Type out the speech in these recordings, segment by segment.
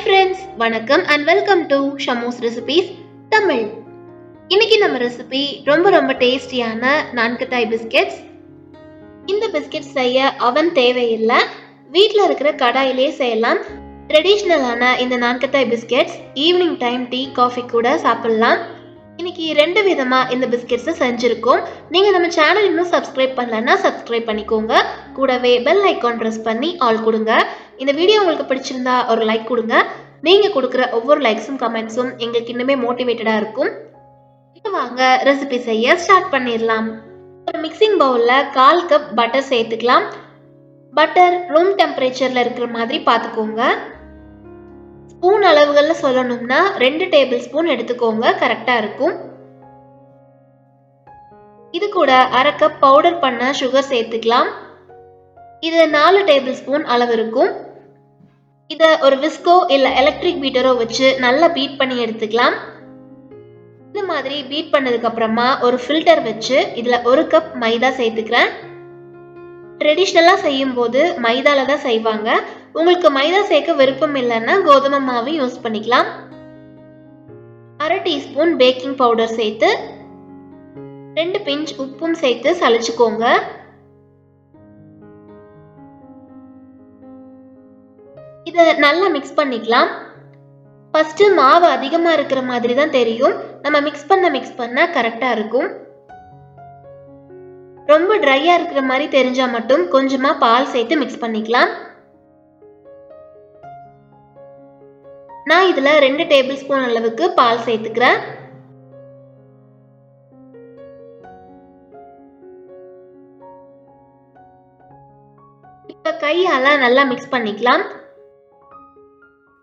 Hi friends வணக்கம் and welcome to Shamo's recipes Tamil இன்னைக்கு நம்ம ரெசிபி ரொம்ப ரொம்ப டேஸ்டியான நான்கத்தாய் பிஸ்கெட்ஸ் இந்த பிஸ்கெட் செய்ய அவன் தேவையில்லை. வீட்டில் இருக்கிற கடாயிலே செய்யலாம். ட்ரெடிஷ்னலான இந்த nankhatai biscuits evening time tea coffee கூட சாப்பிடலாம். இன்னைக்கு ரெண்டு விதமா இந்த பிஸ்கெட்ஸை செஞ்சிருக்கோம். நீங்க நம்ம சேனல் இன்னும் சப்ஸ்கிரைப் பண்ணலன்னா சப்ஸ்கிரைப் பண்ணிக்கோங்க. கூடவே பெல் ஐக்கான் ப்ரெஸ் பண்ணி ஆல் கொடுங்க. இந்த வீடியோ உங்களுக்கு பிடிச்சிருந்தா ஒரு லைக் கொடுங்க. நீங்க கொடுக்குற ஒவ்வொரு லைக்ஸும் கமெண்ட்ஸும் எங்களுக்கு இன்னுமே மோட்டிவேட்டடா இருக்கும். இப்போ வாங்க ரெசிபி செய்ய ஸ்டார்ட் பண்ணிடலாம். ஒரு மிக்சிங் பவுலில் கால் கப் பட்டர் சேர்த்துக்கலாம். பட்டர் ரூம் டெம்பரேச்சரில் இருக்கிற மாதிரி பார்த்துக்கோங்க. ஸ்பூன் அளவுகளில் சொல்லணும்னா ரெண்டு டேபிள் ஸ்பூன் எடுத்துக்கோங்க கரெக்டாக இருக்கும். இது கூட அரை கப் பவுடர் பண்ண சுகர் சேர்த்துக்கலாம். இது நாலு டேபிள் ஸ்பூன் அளவு இருக்கும். இதை ஒரு விஸ்கோ இல்லை எலக்ட்ரிக் பீட்டரோ வச்சு நல்லா பீட் பண்ணி எடுத்துக்கலாம். இந்த மாதிரி பீட் பண்ணதுக்கு அப்புறமா ஒரு ஃபில்டர் வச்சு இதில் ஒரு கப் மைதா சேர்த்துக்கிறேன். ட்ரெடிஷ்னலாக செய்யும்போது மைதாவில் தான் செய்வாங்க. உங்களுக்கு மைதா சேர்க்க விருப்பம் இல்லைன்னா கோதுமை மாவு யூஸ் பண்ணிக்கலாம். அரை டீஸ்பூன் பேக்கிங் பவுடர் சேர்த்து ரெண்டு பிஞ்ச் உப்பும் சேர்த்து சளிச்சுக்கோங்க. இதை நல்லா மிக்ஸ் பண்ணிக்கலாம். ஃபஸ்ட்டு மாவு அதிகமாக இருக்கிற மாதிரி தான் தெரியும். நம்ம மிக்ஸ் பண்ண மிக்ஸ் பண்ண கரெக்டாக இருக்கும். ரொம்ப ட்ரையாக இருக்கிற மாதிரி தெரிஞ்சால் மட்டும் கொஞ்சமாக பால் சேர்த்து மிக்ஸ் பண்ணிக்கலாம். நான் இதில் ரெண்டு டேபிள் ஸ்பூன் அளவுக்கு பால் சேர்த்துக்கிறேன். இப்போ கையால் நல்லா மிக்ஸ் பண்ணிக்கலாம்.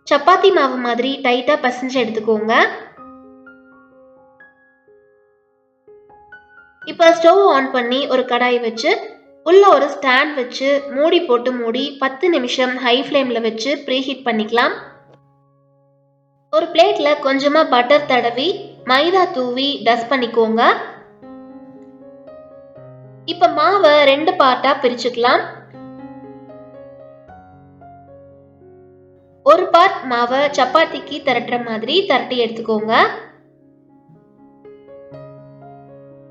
சப்பாத்தி மாவு மாதிரி டைட்டாக பசஞ்சு எடுத்துக்கோங்க. இப்போ ஸ்டவ் ஆன் பண்ணி ஒரு கடாய் வச்சு உள்ள ஒரு ஸ்டாண்ட் வச்சு மூடி போட்டு மூடி பத்து நிமிஷம் ஹை ஃப்ளேமில் வச்சு ப்ரீஹீட் பண்ணிக்கலாம். ஒரு பிளேட்டில் கொஞ்சமாக பட்டர் தடவி மைதா தூவி டஸ்ட் பண்ணிக்கோங்க. இப்போ மாவை ரெண்டு பார்ட்டாக பிரிச்சுக்கலாம். ஒரு பார்ட் மாவை சப்பாத்திக்கு திரட்டுற மாதிரி திரட்டி எடுத்துக்கோங்க.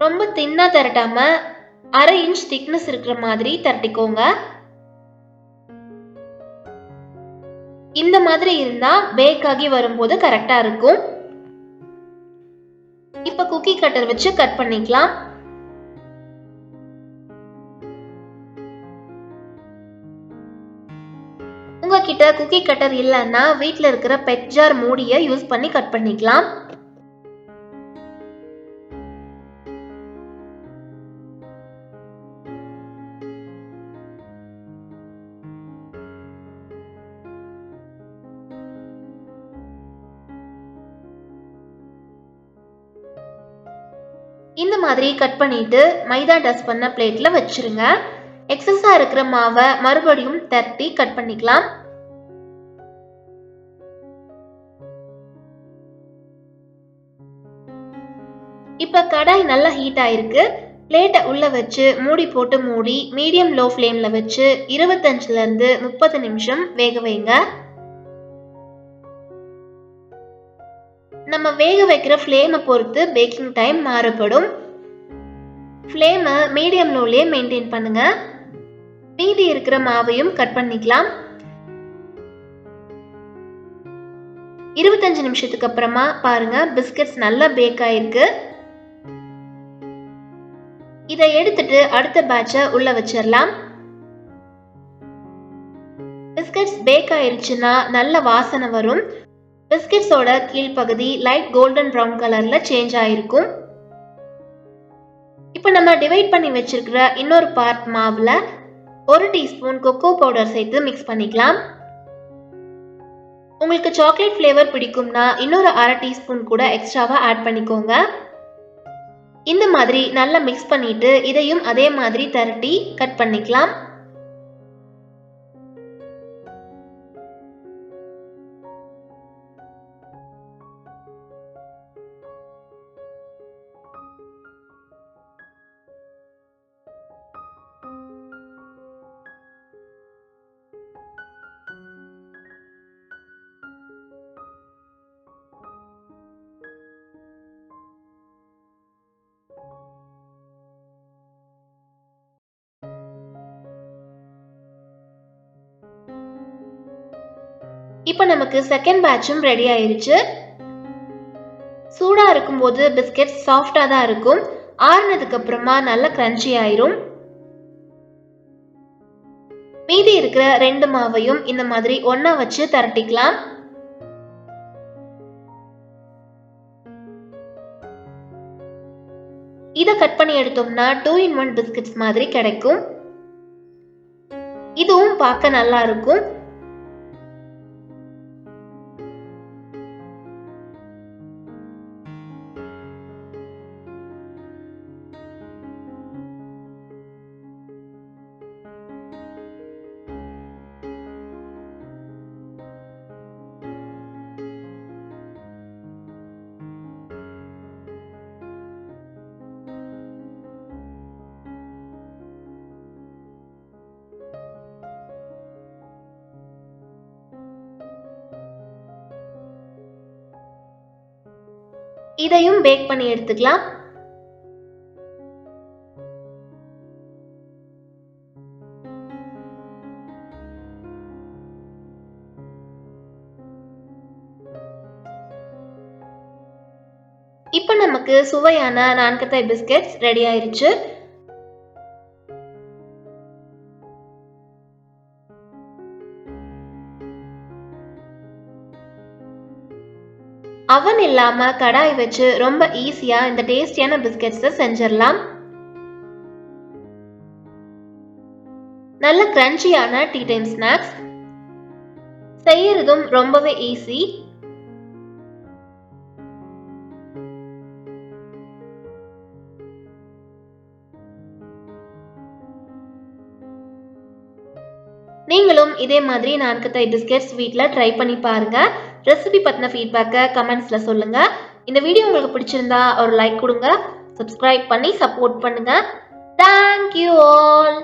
ரொம்ப தின்னாக திரட்டாம அரை இன்ச் திக்னஸ் இருக்கிற மாதிரி திரட்டிக்கோங்க. இந்த மாதிரி இருந்தா பேக் ஆகி வரும்போது கரெக்டா இருக்கும். இப்ப குக்கி கட்டர் வச்சு கட் பண்ணிக்கலாம். உங்ககிட்ட குக்கி கட்டர் இல்லைன்னா வீட்டில் இருக்கிற பெட் ஜார் மூடியை யூஸ் பண்ணி கட் பண்ணிக்கலாம். இந்த மாதிரி கட் பண்ணிட்டு மைதா டஸ்ட் பண்ண பிளேட்ல வச்சிருங்க. எக்ஸஸா இருக்கிற மாவை மறுபடியும் தட்டி கட் பண்ணிக்கலாம். இப்ப கடாய் நல்லா ஹீட் ஆயிருக்கு. பிளேட்டை உள்ள வச்சு மூடி போட்டு மூடி மீடியம் லோ ஃப்ளேம்ல வச்சு இருபத்தஞ்சுல இருந்து முப்பது நிமிஷம் வேக வைங்க. நம்ம வேக வைக்கிற ஃப்ளேமை பொறுத்து பேக்கிங் டைம் மாறுபடும். ஃப்ளேமை மீடியம் லோலேயே மெயின்டைன் பண்ணுங்க. மீதி இருக்கிற மாவையும் கட் பண்ணிக்கலாம். இருபத்தஞ்சு நிமிஷத்துக்கு அப்புறமா பாருங்க பிஸ்கட்ஸ் நல்லா பேக் ஆயிருக்கு. இதை எடுத்துட்டு அடுத்த பேட்சை உள்ள வச்சிடலாம் பிஸ்கட்ஸ் பேக் ஆயிருச்சுன்னா நல்ல வாசனை வரும். பிஸ்கெட்ஸோட கீழ்ப்பகுதி லைட் கோல்டன் ப்ரௌன் கலர்ல சேஞ்ச் ஆயிருக்கும். இப்போ நம்ம டிவைட் பண்ணி வச்சிருக்கிற இன்னொரு பார்ட் மாவுல ஒரு டீஸ்பூன் கொக்கோ பவுடர் சேர்த்து மிக்ஸ் பண்ணிக்கலாம். உங்களுக்கு சாக்லேட் ஃப்ளேவர் பிடிக்கும்னா இன்னொரு அரை டீஸ்பூன் கூட எக்ஸ்ட்ராவா ஆட் பண்ணிக்கோங்க. இந்த மாதிரி நல்லா மிக்ஸ் பண்ணிட்டு இதையும் அதே மாதிரி திரட்டி கட் பண்ணிக்கலாம். இப்போ நமக்கு செகண்ட் பேட்சும் ரெடி ஆயிருச்சு. சூடாக இருக்கும்போது பிஸ்கெட் சாஃப்டாக தான் இருக்கும். ஆறுனதுக்கு அப்புறமா நல்ல கிரன்ச்சி ஆயிரும். மீதி இருக்கிற ரெண்டு மாவையும் இந்த மாதிரி ஒன்னா வச்சு திரட்டிக்கலாம். இதை கட் பண்ணி எடுத்தோம்னா டூ இன் ஒன் பிஸ்கெட்ஸ் மாதிரி கிடைக்கும். இதுவும் பார்க்க நல்லா இருக்கும். இதையும் பேக் பண்ணி எடுத்துக்கலாம். இப்போ நமக்கு சுவையான நான்கத்தாய் பிஸ்கெட்ஸ் ரெடி ஆயிருச்சு. அவன் இல்லாம கடாய் வச்சு ரொம்ப ஈஸியா இந்த டேஸ்டியான பிஸ்கெட்ஸை செஞ்சிடலாம். நல்ல கிரன்ச்சியான டீ டைம் ஸ்நாக்ஸ் செய்யறதும் ரொம்பவே ஈஸி நீங்களும் இதே மாதிரி நான்கத்தாய் பிஸ்கெட்ஸ் வீட்டில் ட்ரை பண்ணி பாருங்க. ரெசிபி பற்றின ஃபீட்பேக்கை கமெண்ட்ஸில் சொல்லுங்கள் இந்த வீடியோ உங்களுக்கு பிடிச்சிருந்தா ஒரு லைக் கொடுங்க. சப்ஸ்கிரைப் பண்ணி சப்போர்ட் பண்ணுங்கள் தேங்க்யூ ஆல்